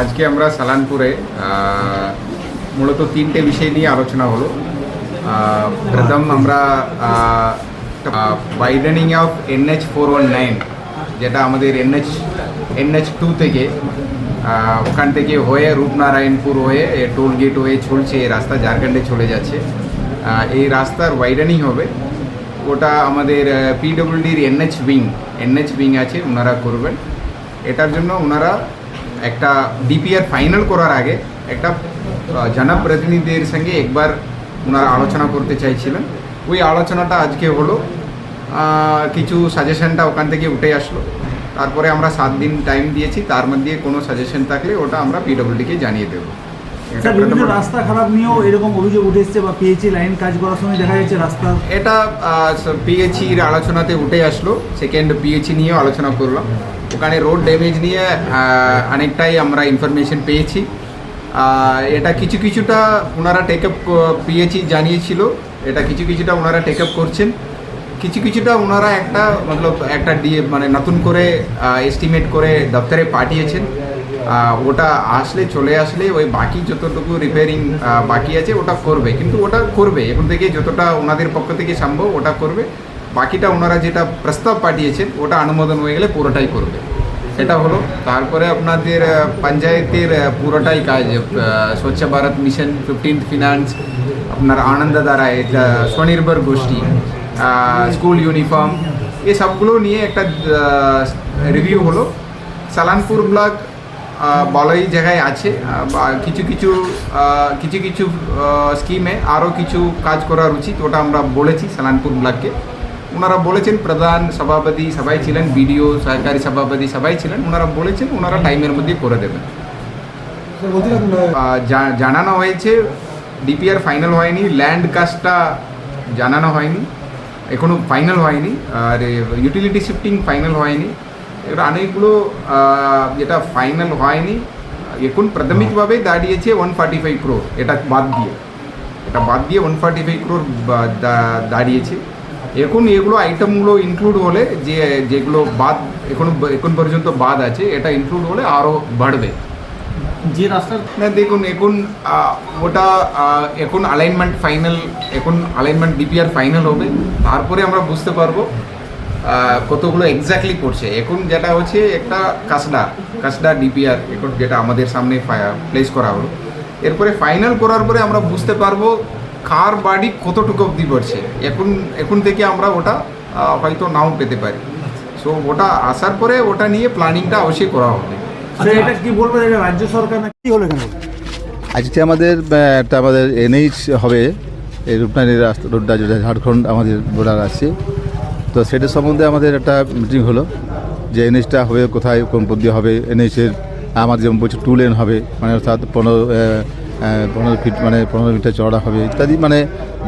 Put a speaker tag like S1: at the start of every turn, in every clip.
S1: আজকে আমরা সালানপুরে মূলত তিনটে বিষয় নিয়ে আলোচনা হলো। প্রথম আমরা widening of NH four one nine যেটা আমাদের এনএচ এনএচ টু থেকে ওখান থেকে হয়ে রূপনারায়ণপুর হয়ে টোল গেট হয়ে চলছে, এই রাস্তা ঝাড়খণ্ডে চলে যাচ্ছে। এই রাস্তার ওয়াইডেনিং হবে। ওটা আমাদের পিডব্লিউডির এনএচ উইং এনএচ উইং আছে, ওনারা করবেন। এটার জন্য ওনারা একটা ডিপিআর ফাইনাল করার আগে একটা জনপ্রতিনিধিদের সঙ্গে একবার ওনারা আলোচনা করতে চাইছিলেন। ওই আলোচনাটা আজকে হলো। কিছু সাজেশনটা ওখান থেকে উঠে আসলো। তারপরে আমরা সাত দিন টাইম দিয়েছি তার মধ্যে কোনো সাজেশন থাকলে ওটা আমরা পিডব্লিউডিকে জানিয়ে দেবো।
S2: রাস্তা খারাপ নিয়েও এরকম অভিযোগ উঠে এসছে বা পিএইচি লাইন কাজ করার সময় দেখা যাচ্ছে রাস্তা
S1: এটা পিএইচির আলোচনাতে উঠে আসলো। সেকেন্ড পিএইচি নিয়েও আলোচনা করলাম। ওখানে রোড ড্যামেজ নিয়ে অনেকটাই আমরা ইনফরমেশন পেয়েছি। এটা কিছু কিছুটা ওনারা টেক আপ পিএইচি জানিয়েছিল। এটা কিছু কিছুটা ওনারা টেক আপ করছেন। কিছু কিছুটা ওনারা একটা, মতলব একটা ডি মানে নতুন করে এস্টিমেট করে দপ্তরে পাঠিয়েছেন। ওটা আসলে, চলে আসলে ওই বাকি যতটুকু রিপেয়ারিং বাকি আছে, ওটা করবে। কিন্তু ওটা করবে। এখন থেকে যতটা ওনাদের পক্ষ থেকে সম্ভব, ওটা করবে। বাকিটা ওনারা যেটা প্রস্তাব পাঠিয়েছেন, ওটা অনুমোদন হয়ে গেলে পুরোটাই করবে। এটা হলো। তারপরে আপনাদের পঞ্চায়েতের পুরোটাই কাজ স্বচ্ছ ভারত মিশন ফিফটিন্থ ফিনান্স আপনার আনন্দ দ্বারা এটা স্বনির্ভর গোষ্ঠী। স্কুল ইউনিফর্ম এই সবগুলো নিয়ে একটা রিভিউ হলো। সালানপুর ব্লক বলাই জায়গায় আছে কিছু কিছু কিছু কিছু স্কিমে আরও কিছু কাজ করার উচিত, ওটা আমরা বলেছি সালানপুর ব্লককে। ওনারা বলেছেন, প্রধান সভাপতি সবাই ছিলেন, বিডিও, সরকারি সভাপতি সবাই ছিলেন, ওনারা বলেছেন, ওনারা টাইমের মধ্যে করে দেবেন। জানানো হয়েছে, ডিপিআর ফাইনাল হয়নি, ল্যান্ড কাজটা জানানো হয়নি। এখনও ফাইনাল হয়নি আর ইউটিলিটি শিফটিং ফাইনাল হয়নি। এবার অনেকগুলো যেটা ফাইনাল হয়নি এখন প্রাথমিকভাবে দাঁড়িয়েছে ওয়ান ফর্টি ফাইভ ক্রোর এটা বাদ দিয়ে। এটা বাদ দিয়ে ওয়ান ফর্টি ফাইভ ক্রোর দাঁড়িয়েছে। এখন এগুলো আইটেমগুলো ইনক্লুড হলে যে যেগুলো বাদ এখন এখন পর্যন্ত বাদ আছে এটা ইনক্লুড হলে আরও বাড়বে।
S2: যে রাস্তার
S1: না দেখুন এখন ওটা এখন অ্যালাইনমেন্ট ফাইনাল এখন অ্যালাইনমেন্ট ডিপিআর ফাইনাল হবে। তারপরে আমরা বুঝতে পারব কতগুলো এক্স্যাক্টলি করছে। এখন যেটা হচ্ছে একটা কাসডা কাসডা ডিপিআর এখন যেটা আমাদের সামনে প্লেস করা হলো। এরপরে ফাইনাল করার পরে আমরা বুঝতে পারব কার বাড়ি কতটুকু অবধি পড়ছে এখন এখন থেকে আমরা ওটা হয়তো নাও পেতে পারি। সো ওটা আসার পরে ওটা নিয়ে প্ল্যানিংটা অবশ্যই করা হবে।
S2: আচ্ছা এটা কি বলবেন? এটা রাজ্য সরকার না কি হলো কেন
S3: আজকে আমাদের একটা আমাদের এনএইচ হবে এই রূপনারী রাস্তা রোডটা যেটা ঝাড়খণ্ড আমাদের বর্ডার আছে। তো সেটার সম্বন্ধে আমাদের একটা মিটিং হলো যে এনএইচটা হবে কোথায় কোন পদ্ধতি হবে এনএইচের আমাদের যেমন বলছে টু লেন হবে মানে অর্থাৎ পনেরো পনেরো ফিট মানে পনেরো মিটার চড়া হবে ইত্যাদি মানে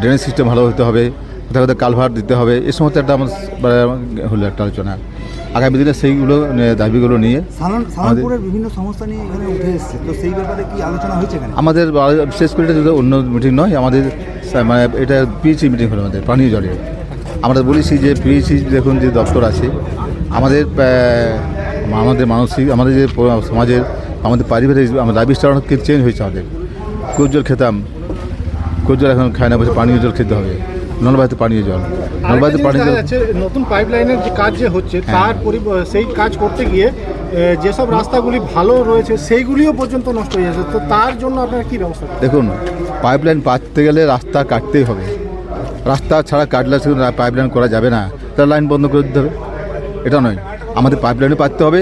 S3: ড্রেনেজ সিস্টেম ভালো হতে হবে কোথাও কোথাও কালভার দিতে হবে এ সমস্ত একটা আমার মানে হলো একটা আলোচনা। আগামী দিনে সেইগুলো দাবিগুলো নিয়ে
S2: সালানপুরের বিভিন্ন সমস্যা নিয়ে এখানে উঠে এসছে। তো সেই ব্যাপারে কি আলোচনা হয়েছে এখানে?
S3: আমাদের বিশেষ করে এটা অন্য মিটিং নয় আমাদের মানে এটা পিএইচি মিটিং হলো আমাদের পানীয় জলের। আমরা বলেছি যে পিএইচি দেখুন যে দপ্তর আছে আমাদের আমাদের মানসিক আমাদের যে সমাজের আমাদের পারিবারিক আমাদের লাইফ স্টাইল অনেক চেঞ্জ হয়েছে আমাদের। কুয়োর জল খেতাম কুয়োর জল এখন খায় না বলছে পানীয় জল খেতে হবে। নলবাড়িতে পানীয় জল। নলবাড়িতে পানীয় জল
S4: নতুন পাইপলাইনের যে কাজ যে হচ্ছে
S3: হ্যাঁ।
S4: তার সেই কাজ করতে গিয়ে যেসব রাস্তাগুলি ভালো রয়েছে সেইগুলিও পর্যন্ত নষ্ট হয়ে যাচ্ছে। তো তার জন্য আপনার কী ব্যবস্থা?
S3: দেখুন পাইপলাইন পাততে গেলে রাস্তা কাটতেই হবে। রাস্তা ছাড়া কাটলে শুধু পাইপলাইন করা যাবে না। তার লাইন বন্ধ করে দিতে হবে। এটা নয়। আমাদের পাইপলাইনও পাততে হবে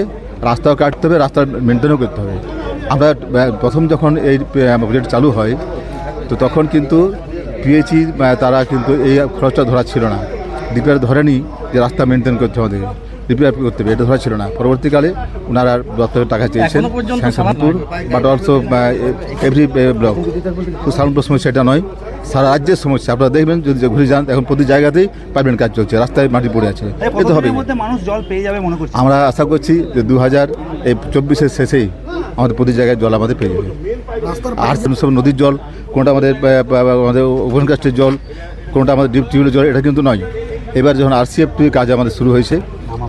S3: রাস্তাও কাটতে হবে রাস্তা মেনটেনও করতে হবে। আমরা প্রথম যখন এই প্রজেক্ট চালু হয় তো তখন কিন্তু পিএইচি তারা কিন্তু এই খরচটা ধরা ছিল না। রিপেয়ার ধরেনি যে রাস্তা মেনটেন করতে হবে। রিপেয়ার করতে হবে এটা ধরা ছিল না। পরবর্তীকালে ওনারা দপ্তরে টাকা চেয়েছেন Shyampur but also every block সময় সেটা নয়। সারা রাজ্যের সমস্যা। আপনারা দেখবেন যদি ঘুরে যান এখন প্রতি জায়গাতেই পাইপলাইন কাজ চলছে রাস্তায় মাটি পড়ে আছে। এ তো হবে
S2: মানুষ জল পেয়ে যাবে মনে করছি
S3: আমরা আশা করছি যে দু হাজার এই চব্বিশের শেষেই আমাদের প্রতি জায়গায় জল আমাদের পেয়ে যাবে। আর সব নদীর জল কোনটা আমাদের আমাদের ওভেন কাস্টের জল কোনটা আমাদের ডিপ টিউবের জল এটা কিন্তু নয়। এবার যখন আরসিএফ কাজ আমাদের শুরু হয়েছে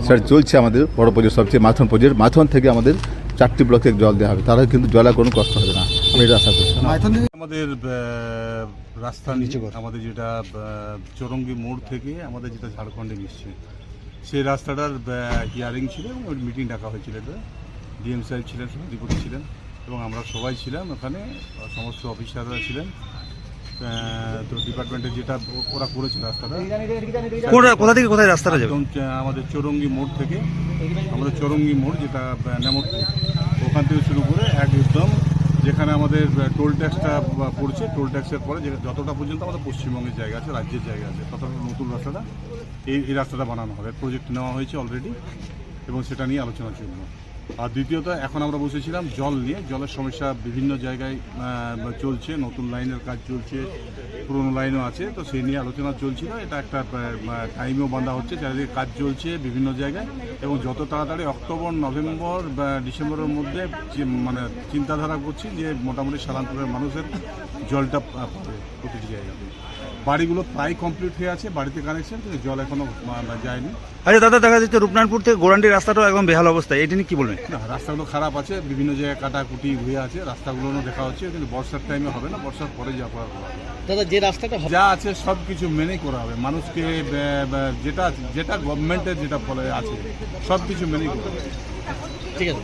S3: সেটা চলছে আমাদের বড় প্রজেক্ট সবচেয়ে মাথন প্রজেক্ট মাথন থেকে আমাদের চারটি ব্লক থেকে জল দেওয়া হবে। তারা কিন্তু জলে কোনো কষ্ট হবে না। আমি এটা আশা করছি
S5: আমাদের রাস্তা নিচে আমাদের যেটা চৌরঙ্গি মোড় থেকে আমাদের যেটা ঝাড়খণ্ডে মিশছে সেই রাস্তাটার হিয়ারিং ছিল এবং ওই মিটিং ডাকা হয়েছিল এটা। ডিএম সাহেব ছিলেন সভাধিপতি ছিলেন এবং আমরা সবাই ছিলাম ওখানে সমস্ত অফিসাররা ছিলেন। তো ডিপার্টমেন্টের যেটা ওরা করেছে রাস্তাটা
S2: কোথা- থেকে কোথায় রাস্তাটা যাবে?
S5: একদম আমাদের চৌরঙ্গি মোড় থেকে আমাদের চৌরঙ্গি মোড় যেটা নেমতপুর ওখান থেকে শুরু করে একদম যেখানে আমাদের টোল ট্যাক্সটা পড়ছে টোল ট্যাক্সের পরে যে যতটা পর্যন্ত আমাদের পশ্চিমবঙ্গের জায়গা আছে রাজ্যের জায়গা আছে ততটা নতুন রাস্তাটা এই এই রাস্তাটা বানানো হবে। প্রজেক্ট নেওয়া হয়েছে অলরেডি এবং সেটা নিয়ে আলোচনা চলবে আর দ্বিতীয়ত, এখন আমরা বসেছিলাম জল নিয়ে। জলের সমস্যা বিভিন্ন জায়গায় চলছে, নতুন লাইনের কাজ চলছে, পুরনো লাইনও আছে, তো সেই নিয়ে আলোচনা চলছিল। এটা একটা টাইমও বাঁধা হচ্ছে, চারিদিকে কাজ চলছে বিভিন্ন জায়গায় এবং যত তাড়াতাড়ি অক্টোবর, নভেম্বর বা ডিসেম্বরের মধ্যে মানে চিন্তাধারা করছি যে, মোটামুটি সালানপুরের মানুষের জলটা পাবে প্রতিটি জায়গায়। বাড়িগুলো প্রায় কমপ্লিট হয়ে আছে, বাড়িতে কানেকশন কিন্তু জল এখনও যায়নি
S2: আচ্ছা দাদা, দেখা যাচ্ছে রূপনারায়ণপুর থেকে গোরান্ডি রাস্তাটাও একদম বেহাল অবস্থা এটা নিয়ে কি বলবেন?
S5: রাস্তাগুলো খারাপ আছে বিভিন্ন জায়গায় কাটাকুটি হয়ে আছে রাস্তাগুলো দেখা হচ্ছে কিন্তু বর্ষার টাইমে হবে না বর্ষার পরে যা করা হবে।
S4: দাদা যে রাস্তাটা
S5: যা আছে সব কিছু মেনেই করা হবে। মানুষকে যেটা যেটা গভর্নমেন্টের যেটা বলে আছে সব কিছু মেনেই করা হবে।
S4: ঠিক আছে।